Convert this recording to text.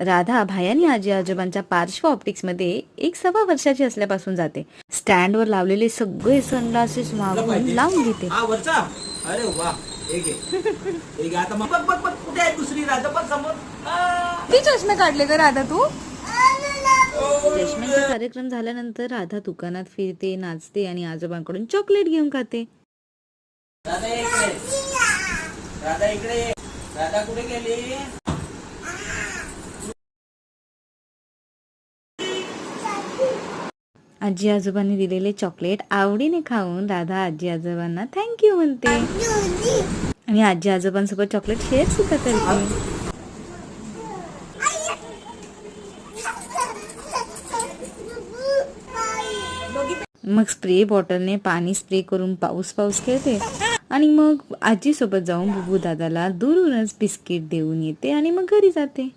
राधा भायानी आजी आजोबांच्या पार्श्व ऑप्टिक्समध्ये एक सव्वा वर्षाची असल्यापासून जाते. स्टँडवर लावलेले सगळे सनग्लासेस मागून लावून घेते. अरे वा दुसरी बघ समोर. किती चष्मे काढले ग राधा तू? चष्म्याचा कार्यक्रम झाल्यानंतर राधा दुकानात फिरते नाचते आणि आजोबांकडून चॉकलेट घेऊन खाते. राधा इकडे. राधा इकडे. राधा कुठे गेली? आजी आजोबांनी दिलेले चॉकलेट आवडीने खाऊन राधा आजी आजोबांना थँक्यू म्हणते. आणि आजी आजोबांसोबत चॉकलेट शेअर सुद्धा करते. मग स्प्रे बॉटलने पाणी स्प्रे करून पाऊस पाऊस खेळते. आणि मग आजीसोबत जाऊन बुबू दादाला दुरूनच बिस्किट देऊन येते आणि मग घरी जाते.